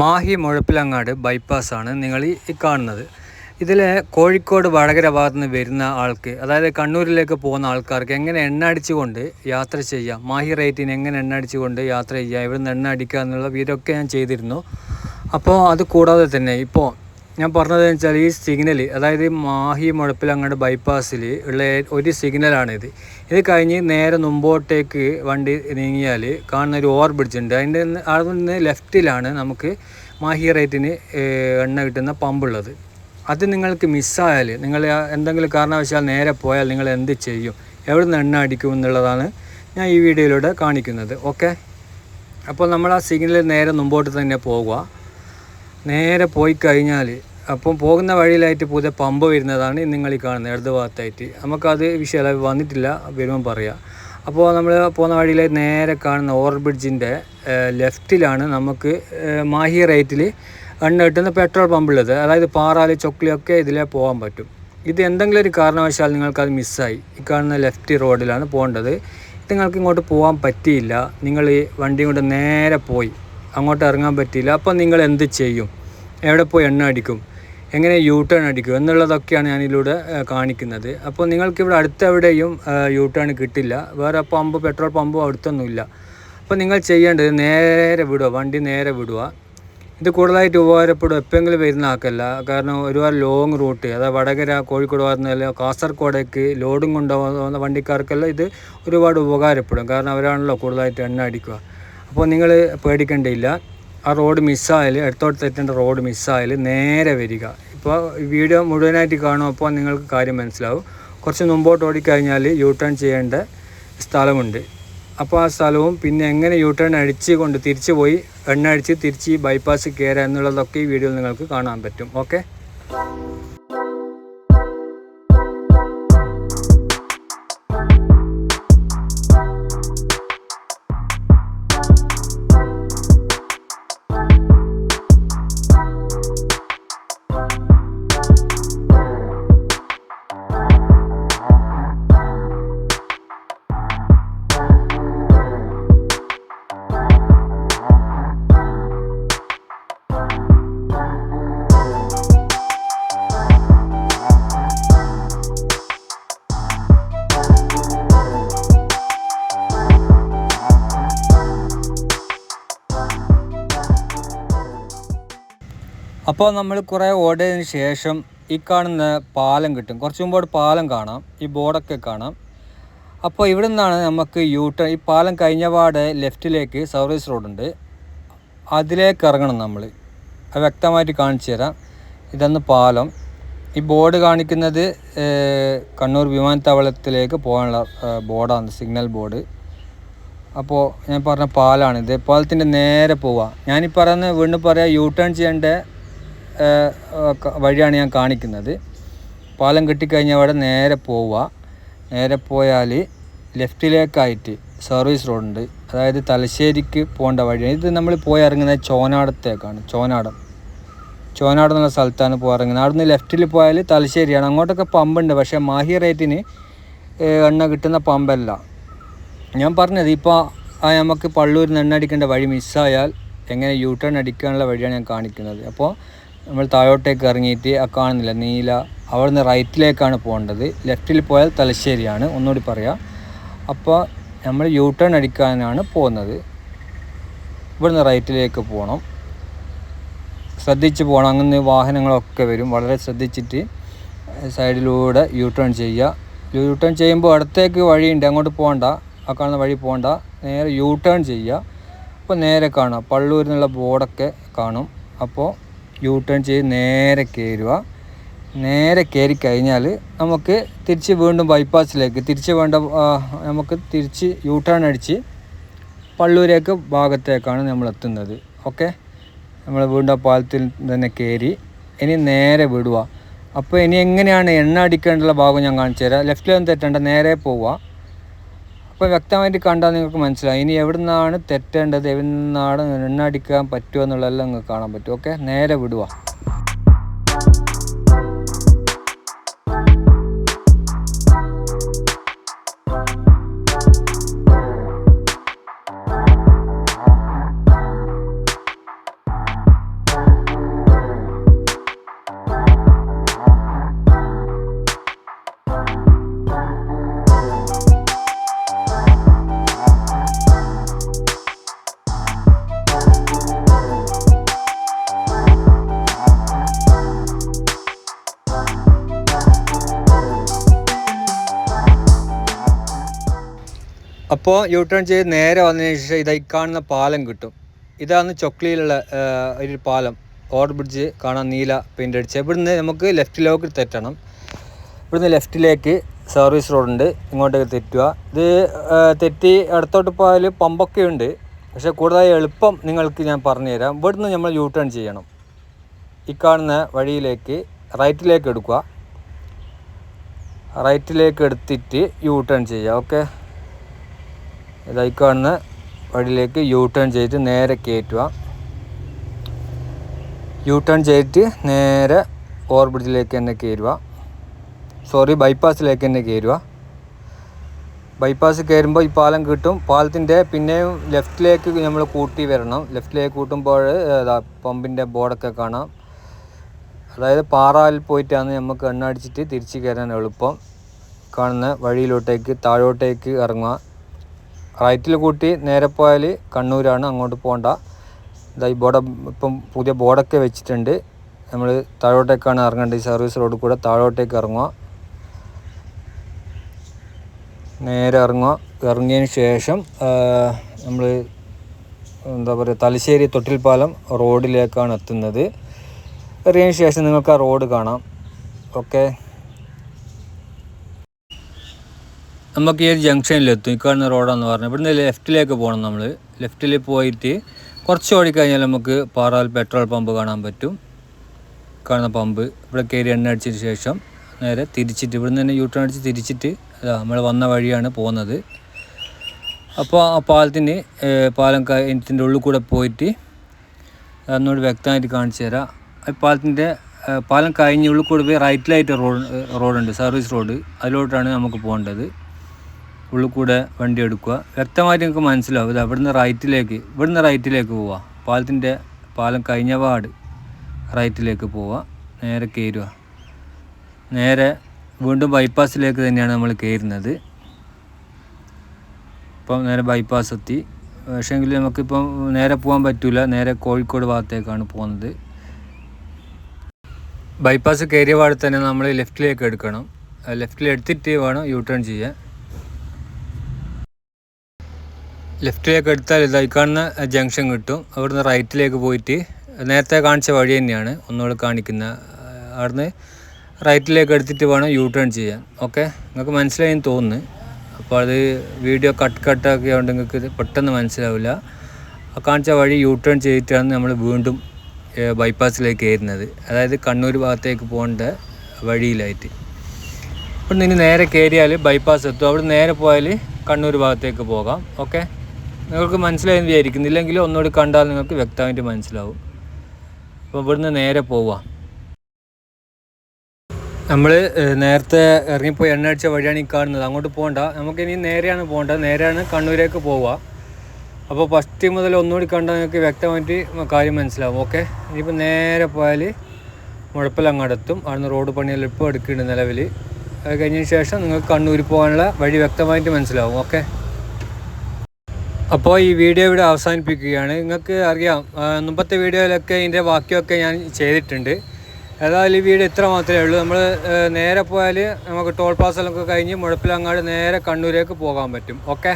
മാഹി മുഴപ്പിലങ്ങാട് ബൈപ്പാസാണ് നിങ്ങൾ ഈ കാണുന്നത്. ഇതിൽ കോഴിക്കോട് വടകര ഭാഗത്ത് നിന്ന് വരുന്ന ആൾക്ക് അതായത് കണ്ണൂരിലേക്ക് പോകുന്ന ആൾക്കാർക്ക് എങ്ങനെ എണ്ണ അടിച്ചുകൊണ്ട് യാത്ര ചെയ്യാം? മാഹി റേറ്റിന് എങ്ങനെ എണ്ണ അടിച്ചുകൊണ്ട് യാത്ര ചെയ്യാം? ഇവിടുന്ന് എണ്ണ അടിക്കുക എന്നുള്ള വീഡിയോ ഞാൻ ചെയ്തിരുന്നു. അപ്പോൾ അത് കൂടാതെ തന്നെ ഇപ്പോൾ ഞാൻ പറഞ്ഞത് വെച്ചാൽ ഈ സിഗ്നൽ അതായത് മാഹി മുഴപ്പിൽ അങ്ങോട്ട് ബൈപ്പാസിൽ ഉള്ള ഒരു സിഗ്നലാണിത് ഇത് കഴിഞ്ഞ് നേരെ മുമ്പോട്ടേക്ക് വണ്ടി നീങ്ങിയാൽ കാണുന്ന ഒരു ഓവർ ബ്രിഡ്ജ് ഉണ്ട്. അതിന്റെ അവിടെ നിന്ന് ലെഫ്റ്റിലാണ് നമുക്ക് മാഹി റേറ്റിന് എണ്ണ കിട്ടുന്ന പമ്പുള്ളത് അത് നിങ്ങൾക്ക് മിസ്സായാൽ നിങ്ങൾ എന്തെങ്കിലും കാരണവശാൽ നേരെ പോയാൽ നിങ്ങൾ എന്ത് ചെയ്യും? എവിടെ നിന്ന് എണ്ണ അടിക്കും എന്നുള്ളതാണ് ഞാൻ ഈ വീഡിയോയിലൂടെ കാണിക്കുന്നത്. ഓക്കെ? അപ്പോൾ നമ്മൾ ആ സിഗ്നൽ നേരെ മുമ്പോട്ട് തന്നെ പോകുക നേരെ പോയി കഴിഞ്ഞാൽ അപ്പം പോകുന്ന വഴിയിലായിട്ട് പുതിയ പമ്പ് വരുന്നതാണ് നിങ്ങൾ ഈ കാണുന്നത് ഇടത് ഭാഗത്തായിട്ട്. നമുക്കത് വിഷയമല്ല വന്നിട്ടില്ല വരുമ്പോൾ പറയാം. അപ്പോൾ നമ്മൾ പോകുന്ന വഴിയിൽ നേരെ കാണുന്ന ഓവർ ബ്രിഡ്ജിന്റെ ലെഫ്റ്റിലാണ് നമുക്ക് മാഹി റേറ്റിൽ എണ്ണ കിട്ടുന്ന പെട്രോൾ പമ്പുള്ളത്. അതായത് പാറാൽ ചൊക്ലിയൊക്കെ ഇതിലേ പോകാൻ പറ്റും. ഇത് എന്തെങ്കിലും ഒരു കാരണവശാൽ നിങ്ങൾക്കത് മിസ്സായി. ഈ കാണുന്ന ലെഫ്റ്റ് റോഡിലാണ് പോകേണ്ടത്. നിങ്ങൾക്ക് ഇങ്ങോട്ട് പോകാൻ പറ്റിയില്ല. നിങ്ങൾ ഈ വണ്ടി കൊണ്ട് നേരെ പോയി. അങ്ങോട്ട് ഇറങ്ങാൻ പറ്റിയില്ല. അപ്പോൾ നിങ്ങൾ എന്ത് ചെയ്യും? എവിടെ പോയി എണ്ണ അടിക്കും? എങ്ങനെ യൂ ടേൺ അടിക്കും എന്നുള്ളതൊക്കെയാണ് ഞാനിതിലൂടെ കാണിക്കുന്നത്. അപ്പോൾ നിങ്ങൾക്കിവിടെ അടുത്തെവിടെയും യൂ ടേൺ കിട്ടില്ല. വേറെ പമ്പ് പെട്രോൾ പമ്പും അടുത്തൊന്നുമില്ല. അപ്പോൾ നിങ്ങൾ ചെയ്യേണ്ടത് നേരെ വിടുക വണ്ടി നേരെ വിടുക. ഇത് കൂടുതലായിട്ട് ഉപകാരപ്പെടും എപ്പോഴെങ്കിലും വരുന്ന ആക്കല്ല കാരണം ഒരുപാട് ലോങ് റൂട്ട് അതായത് വടകര കോഴിക്കോട് ഭാഗത്തുനിന്നല്ല കാസർഗോഡേക്ക് ലോഡും കൊണ്ടുപോകുന്ന വണ്ടിക്കാർക്കെല്ലാം ഇത് ഒരുപാട് ഉപകാരപ്പെടും. കാരണം അവരാണല്ലോ കൂടുതലായിട്ട് എണ്ണ അടിക്കുക. അപ്പോൾ നിങ്ങൾ പേടിക്കേണ്ടിയില്ല. ആ റോഡ് മിസ്സായാൽ അടുത്തോട്ട് തെറ്റേണ്ട റോഡ് മിസ്സായാൽ നേരെ വരിക. ഇപ്പോൾ വീഡിയോ മുഴുവനായിട്ട് കാണും അപ്പോൾ നിങ്ങൾക്ക് കാര്യം മനസ്സിലാവും. കുറച്ച് മുമ്പോട്ട് ഓടിക്കഴിഞ്ഞാൽ യു ടേൺ ചെയ്യേണ്ട സ്ഥലമുണ്ട്. അപ്പോൾ ആ സ്ഥലവും പിന്നെ എങ്ങനെ യു ടേൺ അടിച്ച് കൊണ്ട് തിരിച്ചു പോയി എണ്ണ അടിച്ച് തിരിച്ച് ബൈപ്പാസ് കയറുക എന്നുള്ളതൊക്കെ ഈ വീഡിയോയിൽ നിങ്ങൾക്ക് കാണാൻ പറ്റും. ഓക്കെ അപ്പോൾ നമ്മൾ കുറേ ഓടിയതിന് ശേഷം ഈ കാണുന്ന പാലം കിട്ടും. കുറച്ച് മുമ്പോട്ട് പാലം കാണാം. ഈ ബോർഡൊക്കെ കാണാം. അപ്പോൾ ഇവിടെ നിന്നാണ് നമുക്ക് യൂ ടേൺ ഈ പാലം കഴിഞ്ഞ പാട് ലെഫ്റ്റിലേക്ക് സർവീസ് റോഡുണ്ട് അതിലേക്ക് ഇറങ്ങണം നമ്മൾ. അത് വ്യക്തമായിട്ട് കാണിച്ചു തരാം. ഇതൊന്ന് പാലം. ഈ ബോർഡ് കാണിക്കുന്നത് കണ്ണൂർ വിമാനത്താവളത്തിലേക്ക് പോകാനുള്ള ബോർഡാണ് സിഗ്നൽ ബോർഡ് അപ്പോൾ ഞാൻ പറഞ്ഞ പാലാണിത് പാലത്തിന്റെ നേരെ പോവുക ഞാനീ പറയുന്ന വീണ്ടും പറയാം യൂ ടേൺ ചെയ്യേണ്ട വഴിയാണ് ഞാൻ കാണിക്കുന്നത്. പാലം കെട്ടിക്കഴിഞ്ഞാൽ അവിടെ നേരെ പോവുക നേരെ പോയാൽ ലെഫ്റ്റിലേക്കായിട്ട് സർവീസ് റോഡുണ്ട്. അതായത് തലശ്ശേരിക്ക് പോകേണ്ട വഴിയാണ്. ഇത് നമ്മൾ പോയി ഇറങ്ങുന്നത് ചോനാടത്തേക്കാണ് ചോനാടം. ചോനാട് എന്നുള്ള സ്ഥലത്താണ് പോയി ഇറങ്ങുന്നത് അവിടുന്ന് ലെഫ്റ്റിൽ പോയാൽ തലശ്ശേരിയാണ്. അങ്ങോട്ടൊക്കെ പമ്പുണ്ട് പക്ഷേ മാഹി റേറ്റിന് എണ്ണ കിട്ടുന്ന പമ്പല്ല. ഞാൻ പറഞ്ഞത് ഇപ്പോൾ ആ നമുക്ക് പള്ളൂരിൽ നിന്ന് എണ്ണ അടിക്കേണ്ട വഴി മിസ്സായാൽ എങ്ങനെ യൂ ടേൺ അടിക്കാനുള്ള വഴിയാണ് ഞാൻ കാണിക്കുന്നത്. അപ്പോൾ നമ്മൾ താഴോട്ടേക്ക് ഇറങ്ങിയിട്ട് ആ കാണുന്നില്ല നീല. അവിടുന്ന് റൈറ്റിലേക്കാണ് പോകേണ്ടത്. ലെഫ്റ്റിൽ പോയാൽ തലശ്ശേരിയാണ്. ഒന്നുകൂടി പറയാം. അപ്പോൾ നമ്മൾ യൂ ടേൺ അടിക്കാനാണ് പോകുന്നത്. ഇവിടുന്ന് റൈറ്റിലേക്ക് പോകണം. ശ്രദ്ധിച്ച് പോകണം. അങ്ങനെ വാഹനങ്ങളൊക്കെ വരും. വളരെ ശ്രദ്ധിച്ചിട്ട് സൈഡിലൂടെ യൂ ടേൺ ചെയ്യുക. യൂ ടേൺ ചെയ്യുമ്പോൾ അടുത്തേക്ക് വഴിയുണ്ട്. അങ്ങോട്ട് പോകണ്ട. ആ കാണുന്ന വഴി പോകണ്ട. നേരെ യൂ ടേൺ ചെയ്യുക. അപ്പോൾ നേരെ കാണാം. പള്ളൂരിൽ നിന്നുള്ള ബോർഡൊക്കെ കാണും. അപ്പോൾ യൂ ടേൺ ചെയ്ത് നേരെ കയറുക നേരെ കയറി കഴിഞ്ഞാൽ നമുക്ക് തിരിച്ച് വീണ്ടും ബൈപ്പാസിലേക്ക് തിരിച്ച് വേണ്ട നമുക്ക് തിരിച്ച് യൂ ടേൺ അടിച്ച് പള്ളൂരേക്ക് ഭാഗത്തേക്കാണ് നമ്മൾ എത്തുന്നത്. ഓക്കെ നമ്മൾ വീണ്ടും പാലത്തിൽ തന്നെ കയറി ഇനി നേരെ വിടുക. അപ്പോൾ ഇനി എങ്ങനെയാണ് എണ്ണ അടിക്കേണ്ടുള്ള ഭാഗം ഞാൻ കാണിച്ചു തരാം ലെഫ്റ്റിലൊന്നും തെറ്റേണ്ട നേരെ പോവുക. അപ്പോൾ വ്യക്തമായിട്ട് കണ്ടാൽ നിങ്ങൾക്ക് മനസ്സിലാവും. ഇനി എവിടെ നിന്നാണ് തെറ്റേണ്ടത്? എവിടെ നിന്നാണ് എണ്ണ അടിക്കാൻ പറ്റുമോ എന്നുള്ളതെല്ലാം നിങ്ങൾക്ക് കാണാൻ പറ്റും. ഓക്കെ നേരെ വിടുക. അപ്പോൾ യു ടേൺ ചെയ്ത് നേരെ വന്നതിന് ശേഷം ഇതായി കാണുന്ന പാലം കിട്ടും. ഇതാണ് ചൊക്ലിയിലുള്ള ഒരു പാലം. ഓവർ ബ്രിഡ്ജ് കാണാൻ നീല പെയിന്റ് അടിച്ച്. ഇവിടുന്ന് നമുക്ക് ലെഫ്റ്റിലേക്ക് തെറ്റണം. ഇവിടുന്ന് ലെഫ്റ്റിലേക്ക് സർവീസ് റോഡുണ്ട് ഇങ്ങോട്ടേക്ക് തെറ്റുക. ഇത് തെറ്റി അടുത്തോട്ട് പോയാൽ പമ്പൊക്കെ ഉണ്ട്. പക്ഷേ കൂടുതലായി എളുപ്പം നിങ്ങൾക്ക് ഞാൻ പറഞ്ഞുതരാം. ഇവിടുന്ന് നമ്മൾ യു ടേൺ ചെയ്യണം. ഈ കാണുന്ന വഴിയിലേക്ക് റൈറ്റിലേക്ക് എടുക്കുക. റൈറ്റിലേക്ക് എടുത്തിട്ട് യു ടേൺ ചെയ്യുക. ഓക്കെ ഇതായി കാണുന്ന വഴിയിലേക്ക് യൂ ടേൺ ചെയ്തിട്ട് നേരെ കയറ്റുക യൂ ടേൺ ചെയ്തിട്ട് നേരെ ഓവർ ബ്രിഡ്ജിലേക്ക് തന്നെ കയറുക സോറി ബൈപ്പാസിലേക്ക് തന്നെ കയറുക ബൈപ്പാസ് കയറുമ്പോൾ ഈ പാലം കിട്ടും. പാലത്തിന്റെ പിന്നെയും ലെഫ്റ്റിലേക്ക് നമ്മൾ കൂട്ടി വരണം. ലെഫ്റ്റിലേക്ക് കൂട്ടുമ്പോൾ പമ്പിന്റെ ബോർഡൊക്കെ കാണാം. അതായത് പാറയിൽ പോയിട്ടാണ് നമുക്ക് എണ്ണ അടിച്ചിട്ട് തിരിച്ച് കയറാൻ എളുപ്പം. കാണുന്ന വഴിയിലോട്ടേക്ക് താഴോട്ടേക്ക് ഇറങ്ങുക. റൈറ്റിൽ കൂട്ടി നേരെ പോയാൽ കണ്ണൂരാണ് അങ്ങോട്ട് പോകണ്ട ഇതാ ഈ ബോർഡ് ഇപ്പം പുതിയ ബോർഡൊക്കെ വെച്ചിട്ടുണ്ട്. നമ്മൾ താഴോട്ടേക്കാണ് ഇറങ്ങേണ്ടത് ഈ സർവീസ് റോഡിൽ കൂടെ താഴോട്ടേക്ക് ഇറങ്ങുക. നേരെ ഇറങ്ങുക. ഇറങ്ങിയതിന് ശേഷം നമ്മൾ എന്താ പറയുക തലശ്ശേരി തൊട്ടിൽപ്പാലം റോഡിലേക്കാണ് എത്തുന്നത്. ഇറങ്ങിയതിന് ശേഷം നിങ്ങൾക്ക് ആ റോഡ് കാണാം. ഓക്കെ? നമുക്ക് ഈ ഒരു ജംഗ്ഷനിലെത്തും. ഈ കാണുന്ന റോഡാന്ന് പറഞ്ഞാൽ ഇവിടുന്ന് ലെഫ്റ്റിലേക്ക് പോകണം നമ്മൾ ലെഫ്റ്റിൽ പോയിട്ട് കുറച്ച് ഓടിക്കഴിഞ്ഞാൽ നമുക്ക് പാറാൽ പെട്രോൾ പമ്പ് കാണാൻ പറ്റും. കാണുന്ന പമ്പ്. ഇവിടെ കയറി എണ്ണ അടിച്ചതിന് ശേഷം നേരെ തിരിച്ചിട്ട് ഇവിടുന്ന് തന്നെ യൂ ടേൺ അടിച്ച് തിരിച്ചിട്ട് അതാ നമ്മൾ വന്ന വഴിയാണ് പോകുന്നത്. അപ്പോൾ ആ പാലത്തിന് പാലം കഴിഞ്ഞതിന്റെ ഉള്ളിൽ കൂടെ പോയിട്ട് ഒന്നുകൂടി വ്യക്തമായിട്ട് കാണിച്ചു തരാം. പാലത്തിന്റെ പാലം കഴിഞ്ഞ് ഉള്ളിൽ കൂടെ പോയി റൈറ്റിലായിട്ട് റോഡ് റോഡുണ്ട് സർവീസ് റോഡ്. അതിലോട്ടാണ് നമുക്ക് പോകേണ്ടത്. ഉള്ളിൽ കൂടെ വണ്ടി എടുക്കുക. വ്യക്തമായിട്ട് നിങ്ങൾക്ക് മനസ്സിലാവും. ഇത് അവിടുന്ന് റൈറ്റിലേക്ക് ഇവിടുന്ന് റൈറ്റിലേക്ക് പോവുക. പാലത്തിന്റെ പാലം കഴിഞ്ഞ പാട് റൈറ്റിലേക്ക് പോവുക. നേരെ കയറുക. നേരെ വീണ്ടും ബൈപ്പാസിലേക്ക് തന്നെയാണ് നമ്മൾ കയറുന്നത്. ഇപ്പം നേരെ ബൈപ്പാസ് എത്തി. പക്ഷേങ്കിൽ നമുക്കിപ്പം നേരെ പോകാൻ പറ്റില്ല നേരെ കോഴിക്കോട് ഭാഗത്തേക്കാണ് പോകുന്നത്. ബൈപ്പാസ് കയറിയ പാടത്ത് തന്നെ നമ്മൾ ലെഫ്റ്റിലേക്ക് എടുക്കണം. ലെഫ്റ്റിൽ എടുത്തിട്ട് വേണം യൂ ടേൺ ചെയ്യാൻ. ലെഫ്റ്റിലേക്ക് എടുത്താൽ ഇതായി കാണുന്ന ജംഗ്ഷൻ കിട്ടും. അവിടുന്ന് റൈറ്റിലേക്ക് പോയിട്ട് നേരത്തെ കാണിച്ച വഴി തന്നെയാണ് ഒന്നുകൂടെ കാണിക്കുന്ന. അവിടുന്ന് റൈറ്റിലേക്ക് എടുത്തിട്ട് വേണം യൂ ടേൺ ചെയ്യാൻ. ഓക്കെ? നിങ്ങൾക്ക് മനസ്സിലായെന്ന് തോന്നുന്നു. അപ്പോൾ അത് വീഡിയോ കട്ട് കട്ടാക്കി കൊണ്ട് നിങ്ങൾക്ക് ഇത് പെട്ടെന്ന് മനസ്സിലാവില്ല. ആ കാണിച്ച വഴി യൂ ടേൺ ചെയ്തിട്ടാണ് നമ്മൾ വീണ്ടും ബൈപ്പാസിലേക്ക് കയറുന്നത്. അതായത് കണ്ണൂർ ഭാഗത്തേക്ക് പോകേണ്ട വഴിയിലായിട്ട്. അപ്പോൾ നിന്ന് നേരെ കയറിയാൽ ബൈപ്പാസ് എത്തും. അവിടെ നേരെ പോയാൽ കണ്ണൂർ ഭാഗത്തേക്ക് പോകാം. ഓക്കെ? നിങ്ങൾക്ക് മനസ്സിലായെന്ന് വിചാരിക്കുന്നു. ഇല്ലെങ്കിൽ ഒന്നുകൂടി കണ്ടാൽ നിങ്ങൾക്ക് വ്യക്തമായിട്ട് മനസ്സിലാവും. അപ്പോൾ ഇവിടുന്ന് നേരെ പോവാം. നമ്മൾ നേരത്തെ ഇറങ്ങിപ്പോയി എണ്ണ അടിച്ച വഴിയാണ് ഈ കാണുന്നത്. അങ്ങോട്ട് പോകണ്ട നമുക്കിനി നേരെയാണ് പോകേണ്ടത്. നേരെയാണ് കണ്ണൂരേക്ക് പോവുക. അപ്പോൾ ഫസ്റ്റ് മുതൽ ഒന്നുകൂടി കണ്ടാൽ നിങ്ങൾക്ക് വ്യക്തമായിട്ട് കാര്യം മനസ്സിലാവും. ഓക്കെ? ഇനിയിപ്പോൾ നേരെ പോയാൽ അങ്ങടത്തും അവിടുന്ന് റോഡ് പണിയെല്ലാം ഇപ്പോൾ എടുക്കുന്നുണ്ട് നിലവിൽ അത് കഴിഞ്ഞതിന് ശേഷം നിങ്ങൾക്ക് കണ്ണൂർ പോകാനുള്ള വഴി വ്യക്തമായിട്ട് മനസ്സിലാവും. ഓക്കെ? അപ്പോൾ ഈ വീഡിയോ ഇവിടെ അവസാനിപ്പിക്കുകയാണ്. നിങ്ങൾക്ക് അറിയാം മുമ്പത്തെ വീഡിയോയിലൊക്കെ ഇതിന്റെ ബാക്കിയൊക്കെ ഞാൻ ചെയ്തിട്ടുണ്ട്. ഏതായാലും ഈ വീട് ഇത്ര മാത്രമേ ഉള്ളൂ. നമ്മൾ നേരെ പോയാൽ നമുക്ക് ടോൾ പ്ലാസലൊക്കെ കഴിഞ്ഞ് മുഴപ്പിലങ്ങാട് നേരെ കണ്ണൂരേക്ക് പോകാൻ പറ്റും. ഓക്കെ